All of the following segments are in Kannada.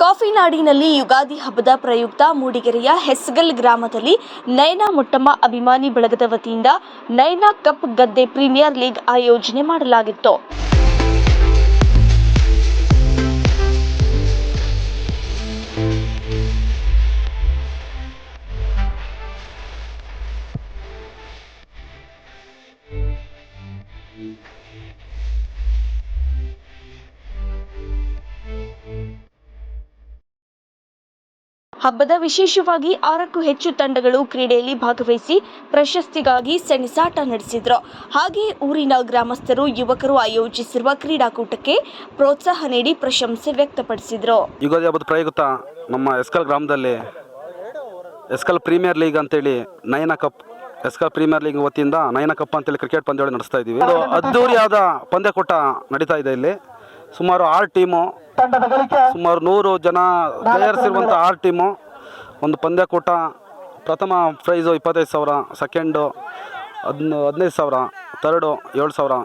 ಕಾಫಿ ನಾಡಿನಲ್ಲಿ ಯುಗಾದಿ ಹಬ್ಬದ ಪ್ರಯುಕ್ತ ಮೂಡಿಗೆರೆಯ ಹೆಸ್ಗಲ್ ಗ್ರಾಮದಲ್ಲಿ ನಯನ ಮೊಟ್ಟಮ್ಮ ಅಭಿಮಾನಿ ಬಳಗದ ವತಿಯಿಂದ ನಯನ ಕಪ್ ಗದ್ದೆ ಪ್ರೀಮಿಯರ್ ಲೀಗ್ ಆಯೋಜನೆ ಮಾಡಲಾಗಿತ್ತು. ಹಬ್ಬದ ವಿಶೇಷವಾಗಿ ಆರಕ್ಕೂ ಹೆಚ್ಚು ತಂಡಗಳು ಕ್ರೀಡೆಯಲ್ಲಿ ಭಾಗವಹಿಸಿ ಪ್ರಶಸ್ತಿಗಾಗಿ ಸೆಣಸಾಟ ನಡೆಸಿದ್ರು. ಹಾಗೆ ಊರಿನ ಗ್ರಾಮಸ್ಥರು, ಯುವಕರು ಆಯೋಜಿಸಿರುವ ಕ್ರೀಡಾಕೂಟಕ್ಕೆ ಪ್ರೋತ್ಸಾಹ ನೀಡಿ ಪ್ರಶಂಸೆ ವ್ಯಕ್ತಪಡಿಸಿದ್ರು. ಯುಗಾದಿ ಹಬ್ಬದ ಪ್ರಯುಕ್ತ ನಮ್ಮ ಎಸ್ಕಲ್ ಗ್ರಾಮದಲ್ಲಿ ಎಸ್ಕಲ್ ಪ್ರೀಮಿಯರ್ ಲೀಗ್ ಅಂತೇಳಿ ನಯನ ಕಪ್, ಎಸ್ಕಲ್ ಪ್ರೀಮಿಯರ್ ಲೀಗ್ ವತಿಯಿಂದ ನಯನ ಕಪ್ ಅಂತೇಳಿ ಕ್ರಿಕೆಟ್ ಪಂದ್ಯಾವಳಿ ನಡೆಸ್ತಾ ಇದ್ದೀವಿ. ಇದು ಅದ್ದೂರಿಯಾದ ಪಂದ್ಯಕೂಟ ನಡೀತಾ ಇದೆ ಇಲ್ಲಿ. ಸುಮಾರು ಆರು ಟೀಮು ಸುಮಾರು ನೂರು ಜನ ಪ್ಲೇಯರ್ಸ್ ಆರ್ ಆರು ಟೀಮು. ಒಂದು ಪಂದ್ಯಕೂಟ ಪ್ರಥಮ ಪ್ರೈಸು ಇಪ್ಪತ್ತೈದು ಸಾವಿರ ಸೆಕೆಂಡು ಹದಿನ ಹದಿನೈದು ಸಾವಿರ ತರ್ಡು ಏಳು ಸಾವಿರ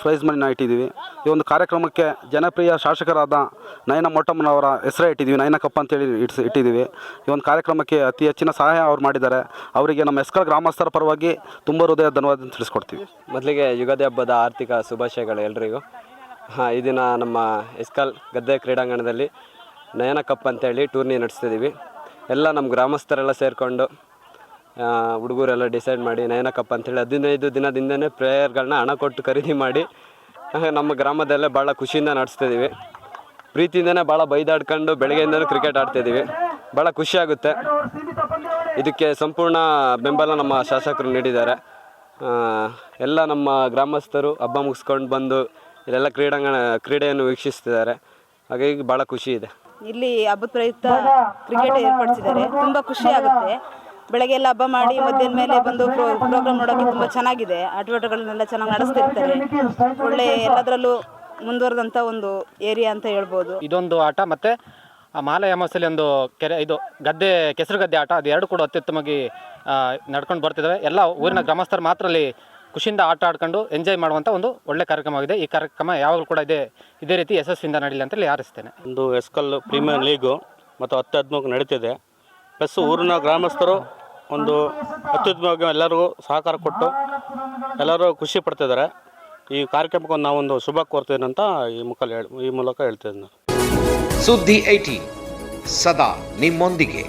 ಪ್ರೈಸ್ ಮನಿನ ಇಟ್ಟಿದ್ದೀವಿ. ಈ ಒಂದು ಕಾರ್ಯಕ್ರಮಕ್ಕೆ ಜನಪ್ರಿಯ ಶಾಸಕರಾದ ನಯನ ಮೊಟ್ಟಮ್ಮನವರ ಹೆಸರೇ ಇಟ್ಟಿದ್ದೀವಿ ನಯನ ಕಪ್ಪ ಅಂತೇಳಿ ಇಟ್ಸ್ ಇಟ್ಟಿದ್ದೀವಿ. ಈ ಒಂದು ಕಾರ್ಯಕ್ರಮಕ್ಕೆ ಅತಿ ಹೆಚ್ಚಿನ ಸಹಾಯ ಅವ್ರು ಮಾಡಿದ್ದಾರೆ. ಅವರಿಗೆ ನಮ್ಮ ಎಸ್ಕಲ್ ಗ್ರಾಮಸ್ಥರ ಪರವಾಗಿ ತುಂಬ ಹೃದಯ ಧನ್ಯವಾದ ತಿಳಿಸ್ಕೊಡ್ತೀವಿ. ಮೊದಲಿಗೆ ಯುಗಾದಿ ಹಬ್ಬದ ಆರ್ಥಿಕ ಶುಭಾಶಯಗಳು ಎಲ್ರಿಗೂ. ಹಾಂ, ಈ ದಿನ ನಮ್ಮ ಎಸ್ಕಾಲ್ ಗದ್ದೆ ಕ್ರೀಡಾಂಗಣದಲ್ಲಿ ನಯನ ಕಪ್ ಅಂತೇಳಿ ಟೂರ್ನಿ ನಡೆಸ್ತಿದ್ದೀವಿ. ಎಲ್ಲ ನಮ್ಮ ಗ್ರಾಮಸ್ಥರೆಲ್ಲ ಸೇರಿಕೊಂಡು ಹುಡುಗರೆಲ್ಲ ಡಿಸೈಡ್ ಮಾಡಿ ನಯನ ಕಪ್ ಅಂತೇಳಿ ಹದಿನೈದು ದಿನದಿಂದನೇ ಪ್ಲೇಯರ್ಗಳನ್ನ ಹಣ ಕೊಟ್ಟು ಖರೀದಿ ಮಾಡಿ ನಮ್ಮ ಗ್ರಾಮದಲ್ಲೇ ಭಾಳ ಖುಷಿಯಿಂದ ನಡೆಸ್ತಿದ್ದೀವಿ. ಪ್ರೀತಿಯಿಂದನೇ ಭಾಳ ಬೈದಾಡ್ಕೊಂಡು ಬೆಳಗ್ಗೆಯಿಂದನೂ ಕ್ರಿಕೆಟ್ ಆಡ್ತಿದ್ದೀವಿ. ಭಾಳ ಖುಷಿಯಾಗುತ್ತೆ ಇದಕ್ಕೆ ಸಂಪೂರ್ಣ ಬೆಂಬಲ ನಮ್ಮ ಶಾಸಕರು ನೀಡಿದ್ದಾರೆ. ಎಲ್ಲ ನಮ್ಮ ಗ್ರಾಮಸ್ಥರು ಹಬ್ಬ ಮುಗಿಸ್ಕೊಂಡು ಬಂದು ಇಲ್ಲೆಲ್ಲ ಕ್ರೀಡಾಂಗಣ ಕ್ರೀಡೆಯನ್ನು ವೀಕ್ಷಿಸ್ತಿದ್ದಾರೆ. ಹಾಗಾಗಿ ಬಹಳ ಖುಷಿ ಇದೆ. ಇಲ್ಲಿ ಹಬ್ಬದ ಪ್ರಯುಕ್ತ ಕ್ರಿಕೆಟ್ ಏರ್ಪಡಿಸಿದ್ದಾರೆ. ತುಂಬಾ ಖುಷಿ ಆಗುತ್ತೆ. ಬೆಳಗ್ಗೆ ಎಲ್ಲ ಹಬ್ಬ ಮಾಡಿ ಮಧ್ಯಾಹ್ನ ಮೇಲೆ ಬಂದು ಪ್ರೋಗ್ರಾಮ್ ನೋಡೋಕೆ ತುಂಬಾ ಚೆನ್ನಾಗಿದೆ. ಆಟವಾಟಗಳನ್ನೆಲ್ಲ ಚೆನ್ನಾಗಿ ನಡೆಸ್ತಿರ್ತಾರೆ. ಒಳ್ಳೆ ಎಲ್ಲದರಲ್ಲೂ ಮುಂದುವರೆದಂಥ ಒಂದು ಏರಿಯಾ ಅಂತ ಹೇಳ್ಬೋದು. ಇದೊಂದು ಆಟ ಮತ್ತೆ ಆ ಮಾಲೆ ಅಮಾವಾಸ್ಯೆಯಲ್ಲಿ ಒಂದು ಕೆರೆ ಇದು ಗದ್ದೆ ಕೆಸರು ಗದ್ದೆ ಆಟ. ಅದು ಎರಡು ಕೂಡ ಅತ್ಯುತ್ತಮವಾಗಿ ನಡ್ಕೊಂಡು ಬರ್ತಿದ್ದಾವೆ ಎಲ್ಲ ಊರಿನ ಗ್ರಾಮಸ್ಥರು ಮಾತ್ರ ಅಲ್ಲಿ ಖುಷಿಯಿಂದ ಆಟ ಆಡ್ಕೊಂಡು ಎಂಜಾಯ್ ಮಾಡುವಂಥ ಒಂದು ಒಳ್ಳೆ ಕಾರ್ಯಕ್ರಮವಾಗಿದೆ. ಈ ಕಾರ್ಯಕ್ರಮ ಯಾವಾಗಲೂ ಕೂಡ ಇದೇ ಇದೇ ರೀತಿ ಯಶಸ್ವಿಯಿಂದ ನಡೀಲಿ ಅಂತೇಳಿ ಆರಿಸ್ತೇನೆ ಒಂದು ಎಸ್ಕಲ್ ಪ್ರೀಮಿಯರ್ ಲೀಗು ಮತ್ತು ಹತ್ತು ಹದಿಮೂರು ನಡೀತಿದೆ. ಪ್ಲಸ್ ಊರಿನ ಗ್ರಾಮಸ್ಥರು ಒಂದು ಅತ್ಯುತ್ತಮವಾಗಿ ಎಲ್ಲರಿಗೂ ಸಹಕಾರ ಕೊಟ್ಟು ಎಲ್ಲರೂ ಖುಷಿ ಪಡ್ತಿದ್ದಾರೆ. ಈ ಕಾರ್ಯಕ್ರಮಕ್ಕೆ ಒಂದು ನಾವೊಂದು ಶುಭ ಕೋರ್ತೇನೆ ಅಂತ ಈ ಮುಖ ಈ ಮೂಲಕ ಹೇಳ್ತೇನೆ ನಾನು. ಸುದ್ದಿ ಐಟಿ ಸದಾ ನಿಮ್ಮೊಂದಿಗೆ.